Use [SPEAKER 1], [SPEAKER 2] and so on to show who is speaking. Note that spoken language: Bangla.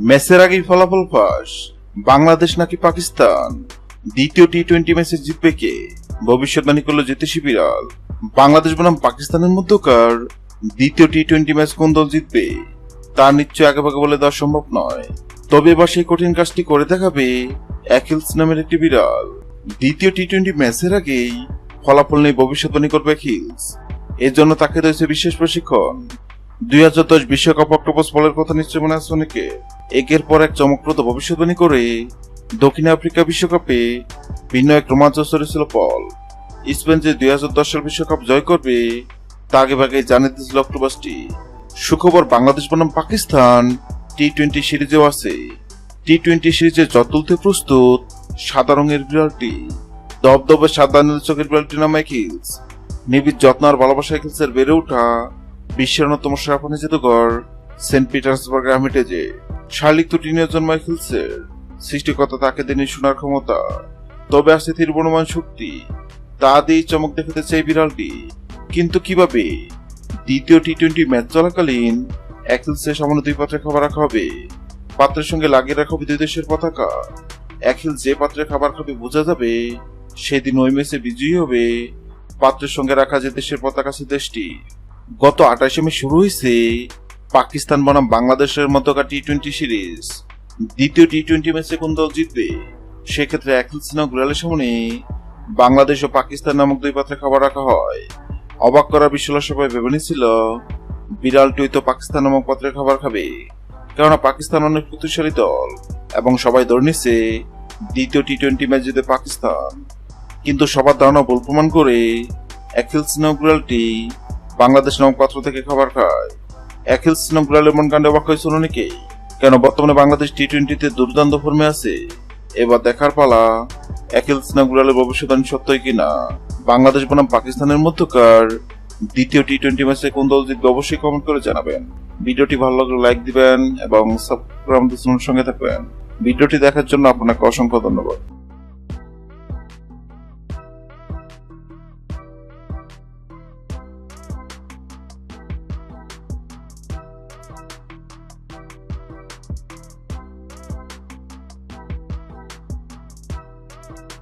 [SPEAKER 1] ম্যাচের আগেই ফলাফল ফাঁস। বাংলাদেশ নাকি পাকিস্তান? দ্বিতীয় টি টোয়েন্টি ম্যাচে জিতবে কে? ভবিষ্যৎবাণী করল জিতেশি বিড়াল। বাংলাদেশ বনাম পাকিস্তানের মধ্যকার। দ্বিতীয় টি টোয়েন্টি ম্যাচ কোন দল জিতবে? তা নিশ্চয় আগেভাগে বলে দেওয়া সম্ভব নয়। তবে এবার সেই কঠিন কাজটি করে দেখাবে অ্যাকিলস নামের একটি বিড়াল। দ্বিতীয় টি টোয়েন্টি ম্যাচের আগেই ফলাফল নিয়ে ভবিষ্যৎবাণী করবে অ্যাকিলস। এর জন্য তাকে রয়েছে বিশেষ প্রশিক্ষণ। দুই হাজার দশ বিশ্বকাপ অক্টোপাস বলের কথা নিশ্চয় মনে আছে অনেকে? একের পর এক চমকপ্রদ ভবিষ্যৎবাণী করে দক্ষিণ আফ্রিকা বিশ্বকাপে ভিন্ন এক রোমাঞ্চ ছিল পল। স্পেন যে দুই হাজার দশ সাল বিশ্বকাপ জয় করবে, তা আগে ভাগে জানিয়ে দিয়েছিল অক্টোপাসটি। সুখবর বাংলাদেশ বনাম পাকিস্তান টি টোয়েন্টি সিরিজেও আছে। টি টোয়েন্টি সিরিজে তুলতে প্রস্তুত সাদা রঙের বিড়ালটি। দবদবে সাদা নীল চোখের বিড়ালটির নাম হিলস। নিবিড় যত্ন আর ভালোবাসা হিলসের বেড়ে ওঠা বিশ্বের অন্যতম সাফানি জাদুঘর সেন্ট পিটার্সবার্গের আমিটেজে শার্লিক তুটিনীয় জন্মায় হিলসের সৃষ্টিকর্তা তাকে দেনি শোনার ক্ষমতা। তবে আছে তীর্বনমান শক্তি। তা দিয়েই চমক দেখাতে চাই বিড়ালটি। কিন্তু কীভাবে? দ্বিতীয় টি টোয়েন্টি ম্যাচ চলাকালীন অ্যাকিলসে সামান্য দুই পাত্রে খাবার রাখা হবে। পাত্রের সঙ্গে লাগিয়ে রাখা হবে দুই দেশের পতাকা। অ্যাকিল যে পাত্রে খাবার খাবে বোঝা যাবে, সেদিন ওই ম্যাচে বিজয়ী হবে। পাত্রের সঙ্গে রাখা যে দেশের পতাকা, সে দেশটি। গত আঠাশে মে শুরু হয়েছে পাকিস্তান বনাম বাংলাদেশের মধ্যকার টি টোয়েন্টি সিরিজ দ্বিতীয় টি টোয়েন্টি ম্যাচে কোন দল জিতবে? সেক্ষেত্রে অ্যাকিল সিনহা গুলালের সামনে বাংলাদেশ ও পাকিস্তান নামক দুই পাত্রে খাবার রাখা হয়। অবাক করা বিশ্বলা সবাই ভেবে নিছিল বিড়ালটি তো পাকিস্তান নামক পাত্রে খাবার খাবে। কেননা পাকিস্তান অনেক শক্তিশালী দল এবং সবাই ধরে নিচ্ছে দ্বিতীয় টি টোয়েন্টি ম্যাচ জিতে পাকিস্তান। কিন্তু সবার ধারণা ভুল প্রমাণ করে অ্যাকিলস নামক বিড়ালটি বাংলাদেশ নামক পাত্র থেকে খাবার খায়। অ্যাকিলস নামক বিড়ালের মন কাণ্ডে অবাক হয়েছিল অনেকেই কেন বর্তমানে বাংলাদেশ টি টোয়েন্টিতে দুর্দান্ত ফর্মে আছে? এবার দেখার পালা নামক বিড়ালের ভবিষ্যৎবাণী সত্যই কিনা বাংলাদেশ বনাম পাকিস্তানের মধ্যকার। দ্বিতীয় টি টোয়েন্টি ম্যাচে কোন দল জিতবে অবশ্যই কমেন্ট করে জানাবেন। ভিডিওটি ভালো লাগলে লাইক দিবেন এবং সাবস্ক্রাইব আমাদের সঙ্গে থাকবেন। ভিডিওটি দেখার জন্য আপনাকে অসংখ্য ধন্যবাদ। you